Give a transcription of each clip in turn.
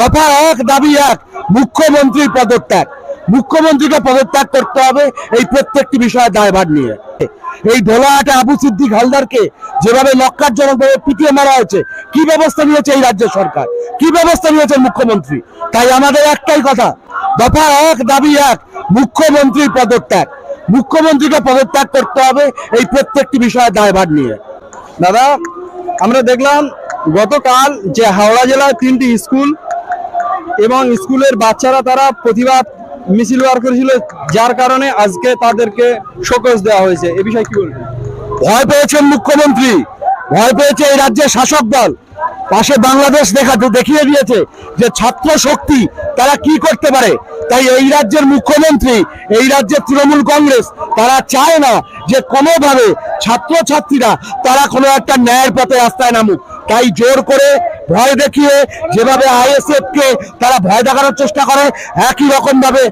দফা এক, দাবি এক মুখ্যমন্ত্রীর পদত্যাগ। মুখ্যমন্ত্রীকে পদত্যাগ করতে হবে এই প্রত্যেকটি বিষয়ে দায়ভার নিয়ে। এই ধোলাহাটে আবু সিদ্দিক হালদারকে যেভাবে লক্কারজনকভাবে পিটিয়ে মারা হয়েছে, কি ব্যবস্থা নিয়েছে এই রাজ্য সরকার? কি ব্যবস্থা নিয়েছে মুখ্যমন্ত্রী? তাই আমাদের একটাই কথা, দফা এক, দাবি এক মুখ্যমন্ত্রীর পদত্যাগ। মুখ্যমন্ত্রীকে পদত্যাগ করতে হবে এই প্রত্যেকটি বিষয়ে দায়ভার নিয়ে। দাদা, আমরা দেখলাম গতকাল যে হাওড়া জেলার তিনটি স্কুল এবং স্কুলের বাচ্চারা তারা প্রতিবাদ মিছিল বার করেছিল, যার কারণে আজকে তাদেরকে শোকজ দেওয়া হয়েছে। এ বিষয়ে কি বলবেন? ভয় পেয়েছেন মুখ্যমন্ত্রী। ভয় পেয়েছে এই রাজ্যের শাসক দল। পাশে বাংলাদেশ দেখা দেখিয়ে দিয়েছে যে ছাত্র শক্তি তারা কি করতে পারে। তাই এই রাজ্যের মুখ্যমন্ত্রী, এই রাজ্যের তৃণমূল কংগ্রেস, তারা চায় না যে কোনোভাবে ছাত্র ছাত্রীরা তারা কোনো একটা ন্যায়ের পথে রাস্তায় নামুক। তাই জোর করে ভয় দেখিয়ে যেভাবে আইএসএফ কে তারা ভয় দেখানোর চেষ্টা করে একই রকম ভাবে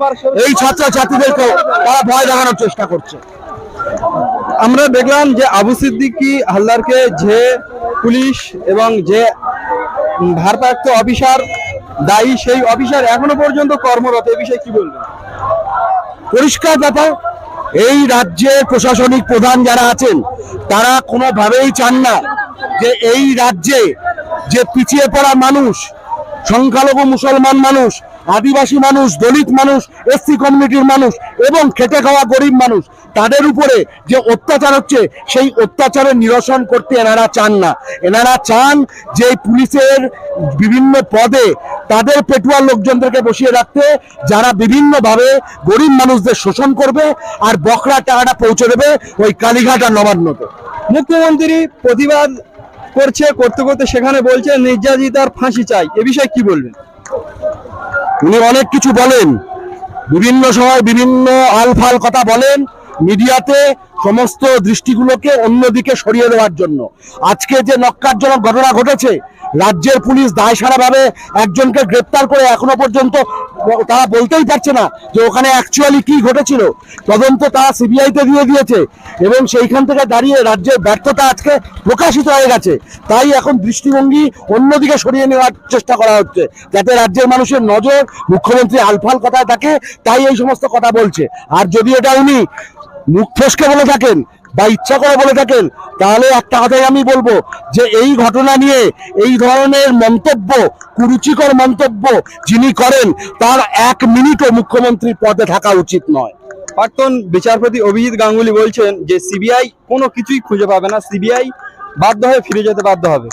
এই ছাত্র ছাত্রীদেরকে তারা ভয় দেখানোর চেষ্টা করছে। আমরা দেখলাম যে আবু সিদ্দিকি হালদারকে যে পুলিশ এবং যে ভারপ্রাপ্ত অফিসার দায়ী সেই অফিসার এখনও পর্যন্ত কর্মরত। এ বিষয়ে কি বলবেন? পরিষ্কার ব্যাপার এই রাজ্যের প্রশাসনিক প্রধান যারা আছেন তারা কোনোভাবেই চান না যে এই রাজ্যে যে পিছিয়ে পড়া মানুষ, সংখ্যালঘু মুসলমান মানুষ, আদিবাসী মানুষ, দলিত মানুষ, এসসি কমিউনিটির মানুষ এবং খেটে খাওয়া গরিব মানুষ, তাদের উপরে যে অত্যাচার হচ্ছে, সেই অত্যাচারের নিরসন করতে এনারা চান না। এনারা চান যে পুলিশের বিভিন্ন পদে তাদের পেটুয়া লোকজনদেরকে বসিয়ে রাখতে, যারা বিভিন্নভাবে গরিব মানুষদের শোষণ করবে আর বকরা টাকাটা পৌঁছে দেবে ওই কালীঘাট আর নবান্নতে। মুখ্যমন্ত্রী প্রতিবাদ করছে, করতে করতে সেখানে বলছে নির্যাতিতার ফাঁসি চাই। এ বিষয়ে কি বলবেন? উনি অনেক কিছু বলেন। বিভিন্ন সময় বিভিন্ন আলফাল কথা বলেন মিডিয়াতে সমস্ত দৃষ্টিগুলোকে অন্যদিকে সরিয়ে দেওয়ার জন্য। আজকে যে নক্কারজনক ঘটনা ঘটেছে রাজ্যের পুলিশ দায়সারাভাবে একজনকে গ্রেপ্তার করে এখনও পর্যন্ত তারা বলতেই পারছে না যে ওখানে অ্যাকচুয়ালি কি ঘটেছিল। তদন্ত তারা সিবিআইতে দিয়ে দিয়েছে এবং সেইখান থেকে দাঁড়িয়ে রাজ্যের ব্যর্থতা আজকে প্রকাশিত হয়ে গেছে। তাই এখন দৃষ্টিভঙ্গি অন্যদিকে সরিয়ে নেওয়ার চেষ্টা করা হচ্ছে যাতে রাজ্যের মানুষের নজর মুখ্যমন্ত্রী আলফাল কথায় থাকে, তাই এই সমস্ত কথা বলছে। আর যদি এটা উনি মুখ ফসকে বলে থাকেন বা ইচ্ছা করে বলে থাকেন তাহলে একটা কথাই আমি বলব যে এই ঘটনা নিয়ে এই ধরনের মন্তব্য কুরুচিকর মন্তব্য যিনি করেন তার এক মিনিটও মুখ্যমন্ত্রীর পদে থাকা উচিত নয়। প্রাক্তন বিচারপতি অভিজিৎ গাঙ্গুলি বলছেন যে সিবিআই কোনো কিছুই খুঁজে পাবে না সিবিআই বাধ্য হয়ে ফিরে যেতে বাধ্য হবে।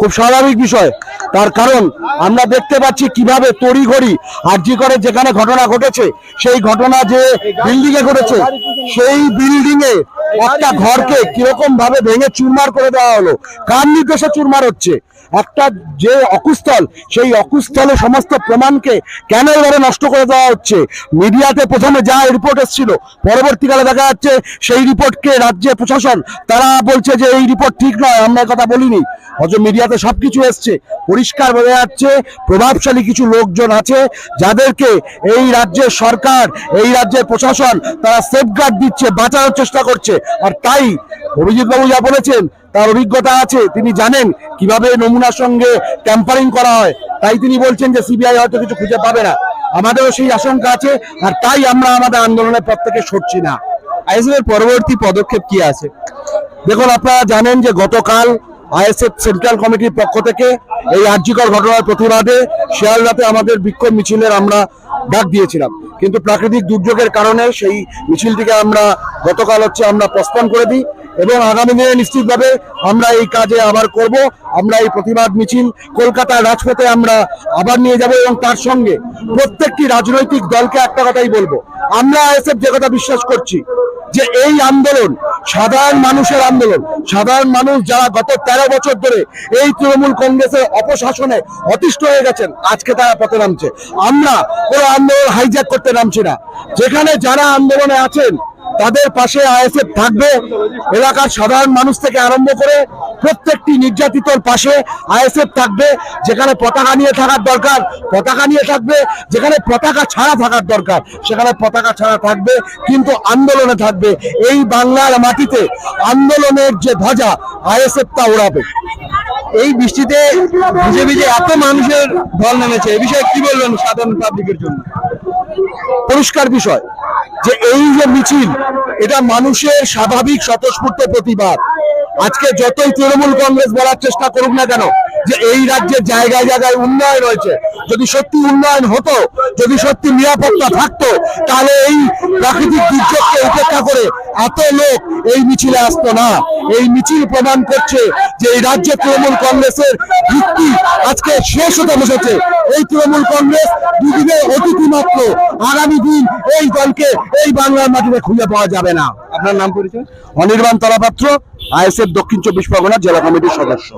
খুব স্বাভাবিক বিষয় তার কারণ আমরা দেখতে পাচ্ছি কীভাবে তড়িঘড়ি আরজি করে যেখানে ঘটনা ঘটেছে সেই ঘটনা যে বিল্ডিং এ ঘটেছে সেই বিল্ডিং এ একটা ঘরকে কীরকম ভাবে ভেঙে চুরমার করে দেওয়া হলো? কার নির্দেশে চুরমার হচ্ছে? একটা যে অকুস্থল সেই অকুস্থলে সমস্ত প্রমাণকে কেন এভাবে নষ্ট করে দেওয়া হচ্ছে? মিডিয়াতে প্রথমে যা রিপোর্ট এসেছিল পরবর্তীকালে দেখা যাচ্ছে সেই রিপোর্টকে রাজ্যে প্রশাসন তারা বলছে যে এই রিপোর্ট ঠিক নয় আমরা কথা বলিনি। অথচ মিডিয়াতে সবকিছু এসছে। পরিষ্কার বোঝা যাচ্ছে প্রভাবশালী কিছু লোকজন আছে যাদেরকে এই রাজ্যের সরকার এই রাজ্যের প্রশাসন তারা সেফগার্ড দিচ্ছে বাঁচানোর চেষ্টা করছে। আর তাই অভিজিৎ বাবু যা বলেছেন, তার অভিজ্ঞতা আছে। তিনি জানেন কীভাবে নমুনার সঙ্গে ট্যাম্পারিং করা হয়। তাই তিনি বলছেন যে সিবিআই হয়তো কিছু খুঁজে পাবে না। আমাদেরও সেই আশঙ্কা আছে, আর তাই আমরা আমাদের আন্দোলনের পর থেকে সরছি না। আইএসএফ এর পরবর্তী পদক্ষেপ কি আছে? দেখুন, আপনারা জানেন যে গতকাল আইএসএফ সেন্ট্রাল কমিটির পক্ষ থেকে এই আর্যিকর ঘটনার প্রতিবাদে শিয়ালদাতে আমাদের বিক্ষোভ মিছিলের আমরা ডাক দিয়েছিলাম। কিন্তু প্রাকৃতিক দুর্যোগের কারণে সেই মিছিলটিকে আমরা গতকাল হচ্ছে আমরা পস্পন করে দিই এবং আগামী দিনে নিশ্চিতভাবে আমরা এই কাজে আবার করব। আমরা এই প্রতিবাদ মিছিল কলকাতার রাজপথে আমরা আবার নিয়ে যাব এবং তার সঙ্গে প্রত্যেকটি রাজনৈতিক দলকে একটা কথাই বলব। আমরা আইএসএফ যে কথা বিশ্বাস করছি যে এই আন্দোলন, সাধারণ মানুষের আন্দোলন, সাধারণ মানুষ যারা গত তেরো বছর ধরে এই তৃণমূল কংগ্রেসের অপশাসনে অতিষ্ঠ হয়ে গেছেন, আজকে তারা পথে নামছে। আমরা কোনো আন্দোলন হাইজ্যাক করতে নামছি না। যেখানে যারা আন্দোলনে আছেন, তাদের পাশে আইএসএফ থাকবে, এলাকার সাধারণ মানুষ থেকে আরম্ভ করে প্রত্যেকটি নির্যাতিতর পাশে আইএসএফ থাকবে, যেখানে পতাকা নিয়ে থাকার দরকার, পতাকা নিয়ে থাকবে, যেখানে পতাকা ছাড়া থাকার দরকার, সেখানে পতাকা ছাড়া থাকবে, কিন্তু আন্দোলনে থাকবে। এই বাংলার মাটিতে আন্দোলনের যে ধ্বজা, আইএসএফ তা ওড়াবে এই বৃষ্টিতে ভিজে ভিজে এত মানুষের ঢল নেমেছে এই বিষয়ে কি বলবেন সাধারণ পাবলিকের জন্য? পরিষ্কার বিষয়, যে এই যে মিছিল, এটা মানুষের স্বাভাবিক স্বতঃস্ফূর্ত প্রতিবাদ। আজকে যতই তৃণমূল কংগ্রেস বলার চেষ্টা করুক না কেন, যে এই রাজ্যের জায়গায় জায়গায় উন্নয়ন হয়েছে, যদি সত্যি উন্নয়ন হতো, যদি সত্যি নিরাপত্তা থাকতো, তাহলে এই প্রাকৃতিক দুর্যোগকে উপেক্ষা করে এত লোক এই মিছিলে আসতো না। এই মিছিল প্রমাণ করছে যে এই রাজ্যে তৃণমূল কংগ্রেসের ভিত্তি আজকে শেষ হতে বসেছে। এই তৃণমূল কংগ্রেস দুদিনে অতিথি মাত্র, আগামী দিন এই দলকে এই বাংলার মাটিতে খুঁজে পাওয়া যাবে না। আপনার নাম পরিচয়? অনির্বাণ তলাপাত্র আইএসএফ দক্ষিণ চব্বিশ পরগনা জেলা কমিটির সদস্য।